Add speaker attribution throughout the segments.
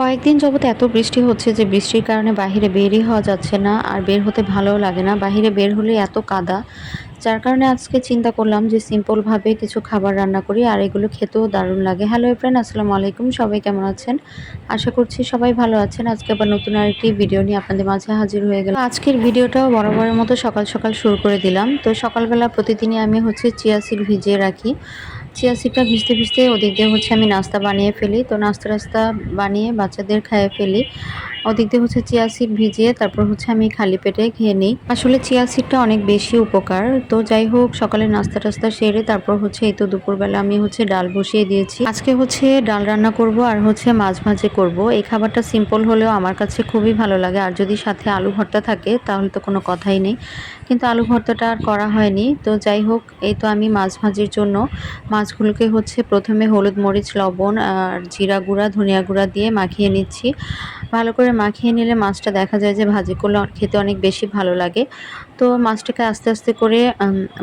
Speaker 1: কয়েকদিন যাবত এত বৃষ্টি হচ্ছে যে বৃষ্টির কারণে বাইরে বেরই হওয়া যাচ্ছে না, আর বের হতে ভালোও লাগে না। বাইরে বের হলে এত কাদা। যার কারণে আজকে চিন্তা করলাম যে সিম্পলভাবে কিছু খাবার রান্না করি, আর এগুলো খেতেও দারুণ লাগে। হ্যালো ফ্রেন্ড আসসালামু আলাইকুম। সবাই কেমন আছেন? আশা করছি সবাই ভালো আছেন। আজকে আবার নতুন আরেকটি ভিডিও নিয়ে আপনাদের মাঝে হাজির হয়ে গেল আজকের ভিডিওটাও বরাবরের মতো সকাল সকাল শুরু করে দিলাম। তো সকালবেলা প্রতিদিনই আমি হচ্ছে চিয়া সিড ভিজিয়ে রাখি। চিয়া সিডটা ভিজতে ভিজতে ওদিক দিয়ে হচ্ছে আমি নাস্তা বানিয়ে ফেলি। তো নাস্তা রাস্তা বানিয়ে বাচ্চাদের খাইয়ে ফেলি। ওদিক দিয়ে হচ্ছে চিয়া সিড ভিজিয়ে তারপর হচ্ছে আমি খালি পেটে খেয়ে নিই। আসলে চিয়া সিডটা অনেক বেশি উপকার। তো যাই হোক সকালে নাস্তা টাস্তা সেরে তারপর হচ্ছে এই তো দুপুরবেলা আমি হচ্ছে ডাল বসিয়ে দিয়েছি। আজকে হচ্ছে ডাল রান্না করব আর হচ্ছে মাছ ভাজে করব। এই খাবারটা সিম্পল হলেও আমার কাছে খুবই ভালো লাগে। আর যদি সাথে আলু ভর্তা থাকে, তাহলে তো কোনো কথাই নেই। কিন্তু আলু ভর্তাটা আর করা হয়নি। তো যাই হোক, এই তো আমি মাছ ভাজির জন্য মাছগুলোকে হচ্ছে প্রথমে হলুদ মরিচ, লবণ আর জিরা গুঁড়া, ধনিয়া গুঁড়া দিয়ে মাখিয়ে নিচ্ছি। ভালো করে মাখিয়ে নিলে মাছটা দেখা যায় যে ভাজি করলে খেতে অনেক বেশি ভালো লাগে। তো মাছটাকে আস্তে আস্তে করে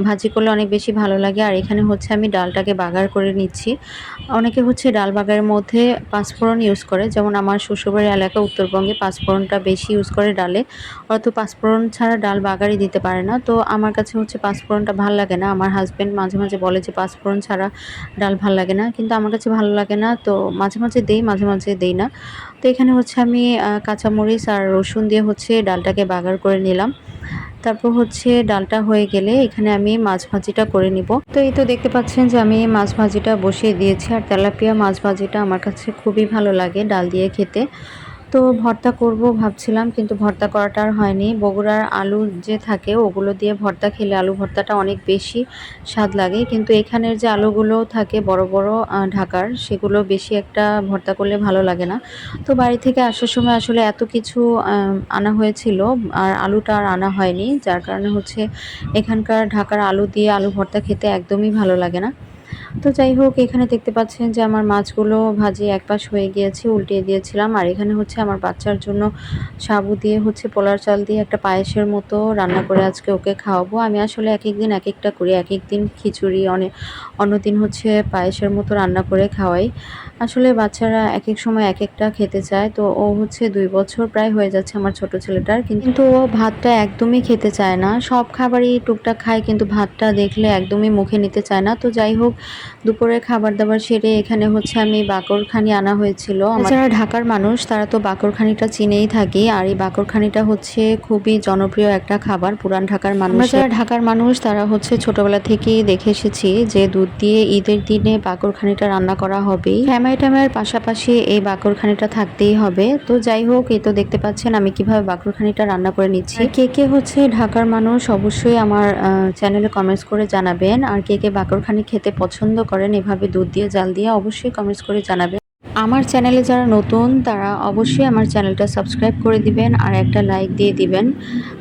Speaker 1: ভাজি করলে অনেক বেশি ভালো লাগে। আর এখানে হচ্ছে আমি ডালটাকে বাগার করে নিচ্ছি। অনেকে হচ্ছে ডাল বাগারের মধ্যে পাঁচফোড়ন ইউজ করে। যেমন আমার শ্বশুরবাড়ির এলাকা উত্তরবঙ্গে পাঁচফোড়নটা বেশি ইউজ করে ডালে। তো পাঁচফোড়ন ছাড়া ডাল বাগারই দিতে পারে না। তো আমার কাছে হচ্ছে পাঁচফোড়নটা ভালো লাগে না। আমার হাজব্যান্ড মাঝে মাঝে বলে যে পাঁচফোড়ন ছাড়া ডাল ভালো লাগে না। কিন্তু আমার কাছে ভালো লাগে না। তো মাঝে মাঝে দেই, মাঝে মাঝে দেই না। তো এখানে হচ্ছে আমি কাঁচামরিচ আর রসুন দিয়ে হচ্ছে ডালটাকে বাগার করে নিলাম। তারপর হচ্ছে ডালটা হয়ে গেলে এখানে আমি মাছ ভাজিটা করে নিব। তো এই তো দেখতে পাচ্ছেন যে আমি মাছ ভাজিটা বসিয়ে দিয়েছি। আর তেলাপিয়া মাছ ভাজিটা আমার কাছে খুবই ভালো লাগে ডাল দিয়ে খেতে। তো ভর্তা করব ভাবছিলাম, কিন্তু ভর্তা করাটা আর হয়নি। বগুড়ার আলু যে থাকে, ওগুলো দিয়ে ভর্তা খেলে আলু ভর্তাটা অনেক বেশি স্বাদ লাগে। কিন্তু এখানের যে আলুগুলো থাকে বড় বড় ঢাকার, সেগুলো বেশি একটা ভর্তা করলে ভালো লাগে না। তো বাড়ি থেকে আসার সময় আসলে এত কিছু আনা হয়েছিল, আর আলুটা আর আনা হয়নি। যার কারণে হচ্ছে এখানকার ঢাকার আলু দিয়ে আলু ভর্তা খেতে একদমই ভালো লাগে না। তো যাই হোক, এখানে দেখতে পাচ্ছেন যে আমার মাছগুলো ভাজি এক পাশ হয়ে গিয়েছে, উল্টিয়ে দিয়েছিলাম। আর এখানে হচ্ছে আমার বাচ্চার জন্য সাবু দিয়ে হচ্ছে পোলার চাল দিয়ে একটা পায়েসের মতো রান্না করে আজকে ওকে খাওয়াবো। আমি আসলে এক এক দিন এক একটা করি, এক এক দিন খিচুড়ি অনেক অন্যদিন হচ্ছে পায়েসের মতো রান্না করে খাওয়াই। আসলে বাচ্চারা এক এক সময় এক একটা খেতে চায়, তো ও হচ্ছে দুই বছর প্রায় হয়ে যাচ্ছে আমার ছোট ছেলেটার, কিন্তু ও ভাতটা একদমই খেতে চায় না। সব খাবারই টুকটাক খায়, কিন্তু ভাতটা দেখলে একদমই মুখে নিতে চায় না। তো যাই হোক দুপুরে খাবার দাবার সেরে এখানে হচ্ছে আমি বাকরখানি আনা হয়েছিল। যারা ঢাকার মানুষ তারা তো বাকরখানিটা চিনেই থাকি আর এই বাকরখানিটা হচ্ছে খুবই জনপ্রিয় একটা খাবার পুরান ঢাকার মানুষ যারা ঢাকার মানুষ তারা হচ্ছে ছোটবেলা থেকেই দেখে এসেছি যে দুধ দিয়ে ঈদের দিনে বাকরখানিটা রান্না করা হবেই। ফ্যামাই ট্যামের পাশাপাশি এই বাকরখানিটা থাকতেই হবে। তো যাই হোক এই তো দেখতে পাচ্ছেন আমি কীভাবে বাকরখানিটা রান্না করে নিচ্ছি। কে কে হচ্ছে ঢাকার মানুষ অবশ্যই আমার চ্যানেলে কমেন্টস করে জানাবেন। আর কে কে বাকরখানি খেতে পছন্দ করেন এভাবে দুধ দিয়ে জাল দিয়ে অবশ্যই কমেন্টস করে জানাবেন। আমার চ্যানেলে যারা নতুন, তারা অবশ্যই আমার চ্যানেলটা সাবস্ক্রাইব করে দিবেন আর একটা লাইক দিয়ে দিবেন।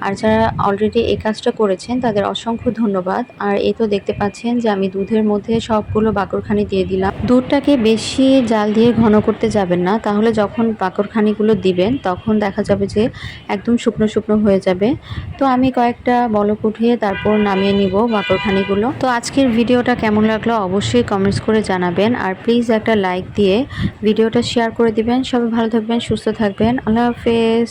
Speaker 1: আর যারা অলরেডি এই কাজটা করেছেন, তাদের অসংখ্য ধন্যবাদ। আর এ তো দেখতে পাচ্ছেন যে আমি দুধের মধ্যে সবগুলো বাকরখানি দিয়ে দিলাম। দুধটাকে বেশি জাল দিয়ে ঘন করতে যাবেন না। তাহলে যখন বাকরখানিগুলো দিবেন, তখন দেখা যাবে যে একদম শুকনো শুকনো হয়ে যাবে। তো আমি কয়েকটা বলক উঠিয়ে তারপর নামিয়ে নিব বাকরখানিগুলো। তো আজকের ভিডিওটা কেমন লাগল অবশ্যই কমেন্টস করে জানাবেন। আর প্লিজ একটা লাইক দিয়ে ভিডিওটা শেয়ার করে দিবেন। সবাই ভালো থাকবেন সুস্থ থাকবেন। আল্লাহ হাফেজ।